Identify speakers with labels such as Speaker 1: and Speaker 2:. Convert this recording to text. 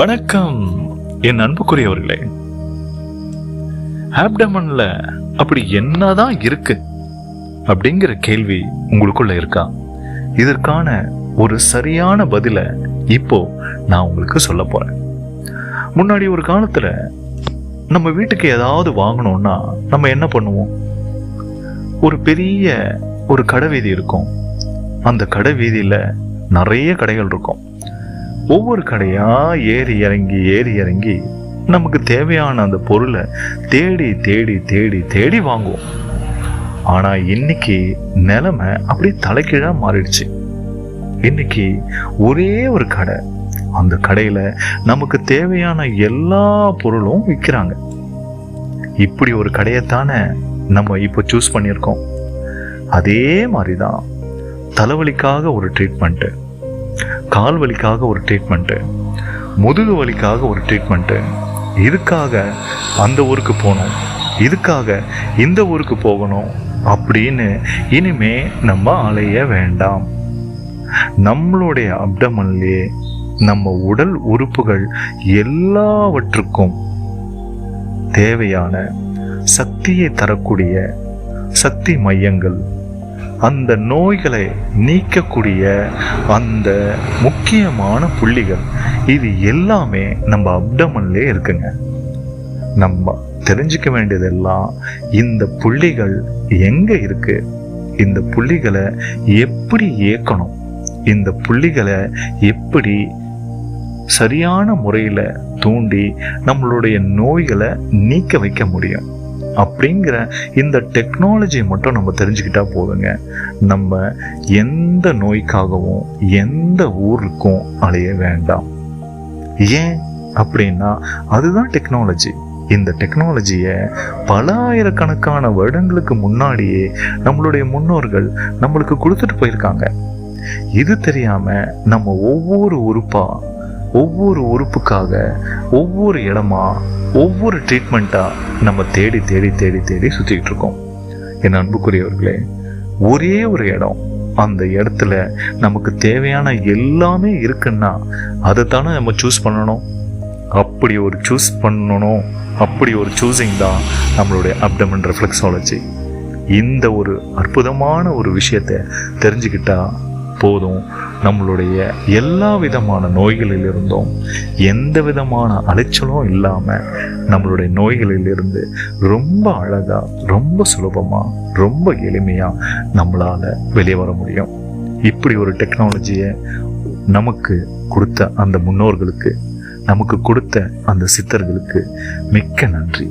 Speaker 1: வணக்கம் என் அன்புக்குரியவர்களே. ஆப்டமன்ல அப்படி என்னதான் இருக்கு அப்படிங்கிற கேள்வி உங்களுக்குள்ள இருக்கா? இதற்கான ஒரு சரியான பதில இப்போ நான் உங்களுக்கு சொல்ல போறேன். முன்னாடி ஒரு காலத்துல நம்ம வீட்டுக்கு ஏதாவது வாங்கணும்னா நம்ம என்ன பண்ணுவோம்? ஒரு பெரிய ஒரு கடை வீதி இருக்கும். அந்த கடை வீதியில நிறைய கடைகள் இருக்கும். ஒவ்வொரு கடையா ஏறி இறங்கி ஏறி இறங்கி நமக்கு தேவையான அந்த பொருளை தேடி தேடி தேடி தேடி வாங்குவோம். ஆனா இன்னைக்கு நிலைமை அப்படி தலைகீழா மாறிடுச்சு. இன்னைக்கு ஒரே ஒரு கடை. அந்த கடையில நமக்கு தேவையான எல்லா பொருளும் விற்கிறாங்க இப்படி ஒரு கடையைத்தானே நம்ம இப்போ சூஸ் பண்ணியிருக்கோம். அதே மாதிரி தான் தலைவலிக்காக ஒரு ட்ரீட்மெண்ட்டு கால் வலிக்காக ஒரு ட்ரீட்மெண்ட்டு முதுகு வலிக்காக ஒரு ட்ரீட்மெண்ட்டு இதுக்காக அந்த ஊருக்கு போகணும் இதுக்காக இந்த ஊருக்கு போகணும் அப்படின்னு இனிமே நம்ம அலைய வேண்டாம். நம்மளுடைய அப்டமன்லேயே நம்ம உடல் உறுப்புகள் எல்லாவற்றுக்கும் தேவையான சக்தியை தரக்கூடிய சக்தி மையங்கள் அந்த நோய்களை நீக்கக்கூடிய அந்த முக்கியமான புள்ளிகள். இது எல்லாமே நம்ம அப்டமன்லே இருக்குங்க. நம்ம தெரிஞ்சுக்க வேண்டியதெல்லாம் இந்த புள்ளிகள் எங்கே இருக்கு? இந்த புள்ளிகளை எப்படி இயக்கணும் இந்த புள்ளிகளை எப்படி சரியான முறையில் தூண்டி நம்மளுடைய நோய்களை நீக்க வைக்க முடியும்? அப்படிங்கிற இந்த டெக்னாலஜி மட்டும் நம்ம தெரிஞ்சுக்கிட்டா போதுங்க. நம்ம எந்த நோய்க்காகவும் எந்த ஊருக்கும் அலைய வேண்டாம். ஏன் அப்படின்னா அதுதான் டெக்னாலஜி இந்த டெக்னாலஜியை பல ஆயிரக்கணக்கான வருடங்களுக்கு முன்னாடியே நம்மளுடைய முன்னோர்கள் நம்மளுக்கு கொடுத்துட்டு போயிருக்காங்க. இது தெரியாம நம்ம ஒவ்வொரு உறுப்பா ஒவ்வொரு உறுப்புக்காக ஒவ்வொரு இடமா ஒவ்வொரு ட்ரீட்மெண்ட்டாக நம்ம தேடி தேடி தேடி தேடி சுற்றிக்கிட்டு இருக்கோம். என் அன்புக்குரியவர்களே ஒரே ஒரு இடம் அந்த இடத்துல நமக்கு தேவையான எல்லாமே இருக்குன்னா அதை தானே நம்ம சூஸ் பண்ணணும்? அப்படி ஒரு சூஸ் பண்ணணும் அப்படி ஒரு சூஸிங் தான் நம்மளுடைய அப்டமன் ரெஃப்ளெக்ஸாலஜி இந்த ஒரு அற்புதமான ஒரு விஷயத்தை தெரிஞ்சுக்கிட்டால் போதும் நம்மளுடைய எல்லா விதமான நோய்களிலிருந்தும் எந்த விதமான அலைச்சலும் இல்லாமல் நம்மளுடைய நோய்களிலிருந்து ரொம்ப அழகாக ரொம்ப சுலபமாக ரொம்ப எளிமையாக நம்மளால் வெளியே வர முடியும். இப்படி ஒரு டெக்னாலஜியை நமக்கு கொடுத்த அந்த முன்னோர்களுக்கு நமக்கு கொடுத்த அந்த சித்தர்களுக்கு மிக்க நன்றி.